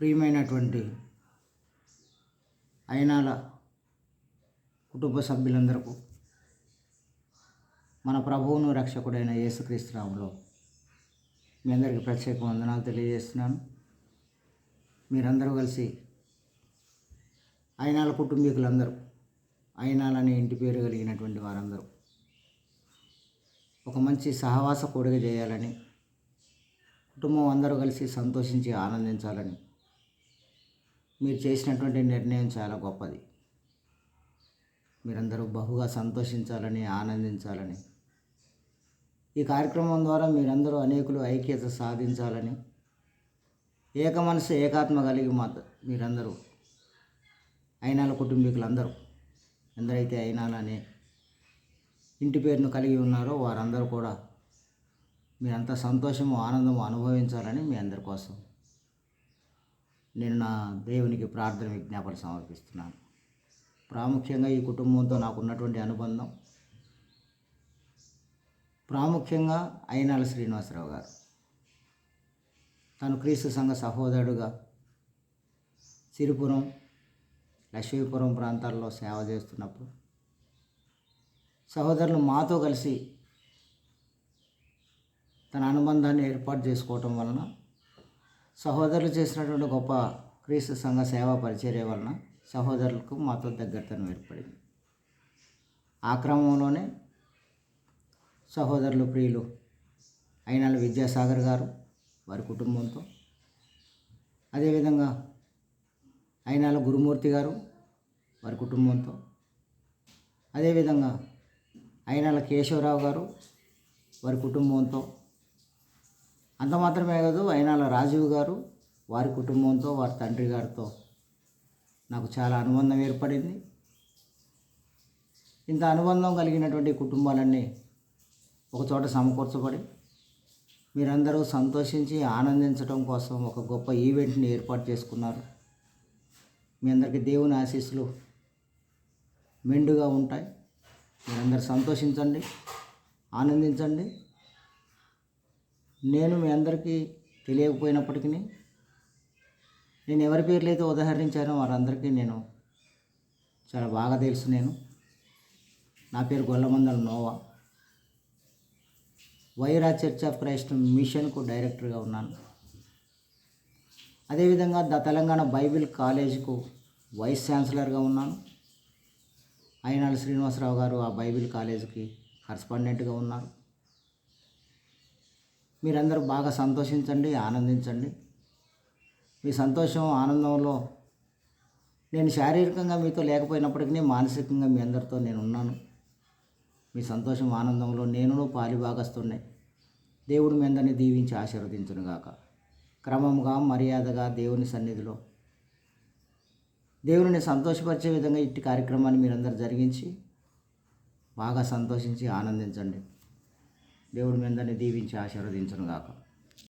ప్రియమైనటువంటి అయినాల కుటుంబ సభ్యులందరకు మన ప్రభువును రక్షకుడైన యేసుక్రీస్తునామంలో మీ అందరికీ ప్రత్యేక వందనాలు తెలియజేస్తున్నాను. మీరందరూ కలిసి అయినాల కుటుంబీకులందరూ అయినాలనే ఇంటి పేరు కలిగినటువంటి వారందరూ ఒక మంచి సహవాస కూడిక చేయాలని కుటుంబం అందరూ కలిసి సంతోషించి ఆనందించాలని మీరు చేసినటువంటి నిర్ణయం చాలా గొప్పది. మీరందరూ బహుగా సంతోషించాలని ఆనందించాలని ఈ కార్యక్రమం ద్వారా మీరందరూ అనేకులు ఐక్యత సాధించాలని ఏక మనసు ఏకాత్మ కలిగి మాత మీరందరూ అయినాల కుటుంబీకులందరూ ఎందరైతే అయినాలనే ఇంటి పేరును కలిగి ఉన్నారో వారందరూ కూడా మీరంతా సంతోషము ఆనందము అనుభవించాలని మీ అందరి కోసం నేను నా దేవునికి ప్రార్థన విజ్ఞాపన సమర్పిస్తున్నాను. ప్రాముఖ్యంగా ఈ కుటుంబంతో నాకు ఉన్నటువంటి అనుబంధం. ప్రాముఖ్యంగా అయినాల శ్రీనివాసరావు గారు. తను క్రీస్తు సంఘ సహోదరుడుగా సిరిపురం లక్ష్మీపురం ప్రాంతాల్లో సేవ చేస్తున్నప్పుడు సహోదరులు మాతో కలిసి తన అనుబంధాన్ని ఏర్పాటు చేసుకోవటం వలన సహోదరులు చేసినటువంటి గొప్ప క్రీస్తు సంఘ సేవా పరిచర్య వలన సహోదరులకు మాతో దగ్గరతనం ఏర్పడింది. ఆ క్రమంలోనే సహోదరులు ప్రియులు అయినాల విద్యాసాగర్ గారు వారి కుటుంబంతో అదేవిధంగా అయినాల గురుమూర్తి గారు వారి కుటుంబంతో అదేవిధంగా అయినాల కేశవరావు గారు వారి కుటుంబంతో అంత మాత్రమే కాదు అయినాల రాజీవ్ గారు వారి కుటుంబంతో వారి తండ్రి గారితో నాకు చాలా అనుబంధం ఏర్పడింది. ఇంత అనుబంధం కలిగినటువంటి కుటుంబాలన్నీ ఒకచోట సమకూర్చబడి మీరందరూ సంతోషించి ఆనందించడం కోసం ఒక గొప్ప ఈవెంట్ని ఏర్పాటు చేసుకున్నారు. మీ అందరికీ దేవుని ఆశీస్సులు మెండుగా ఉంటాయి. మీరందరూ సంతోషించండి ఆనందించండి. నేను మీ అందరికీ తెలియకపోయినప్పటికీ నేను ఎవరి పేర్లు అయితే ఉదాహరించానో వారందరికీ నేను చాలా బాగా తెలుసు నేను. నా పేరు Gollamandala Nova. Wyra church of Christ మిషన్కు డైరెక్టర్గా ఉన్నాను. అదేవిధంగా ద తెలంగాణ బైబిల్ కాలేజీకు వైస్ ఛాన్సలర్గా ఉన్నాను. అయినాడు శ్రీనివాసరావు గారు ఆ బైబిల్ కాలేజీకి కరస్పాండెంట్గా ఉన్నారు. మీరందరూ బాగా సంతోషించండి ఆనందించండి. మీ సంతోషం ఆనందంలో నేను శారీరకంగా మీతో లేకపోయినప్పటికీ మానసికంగా మీ అందరితో నేను ఉన్నాను. మీ సంతోషం ఆనందంలో నేను పాలిభాగస్తున్నాయి దేవుడు మీ అందరినీ దీవించి ఆశీర్వదించునుగాక. క్రమంగా మర్యాదగా దేవుని సన్నిధిలో దేవుని సంతోషపరిచే విధంగా ఇట్టి కార్యక్రమాన్ని మీరందరూ జరిగించి బాగా సంతోషించి ఆనందించండి. దేవుడు మీ దీవించి ఆశీర్వదించను గాక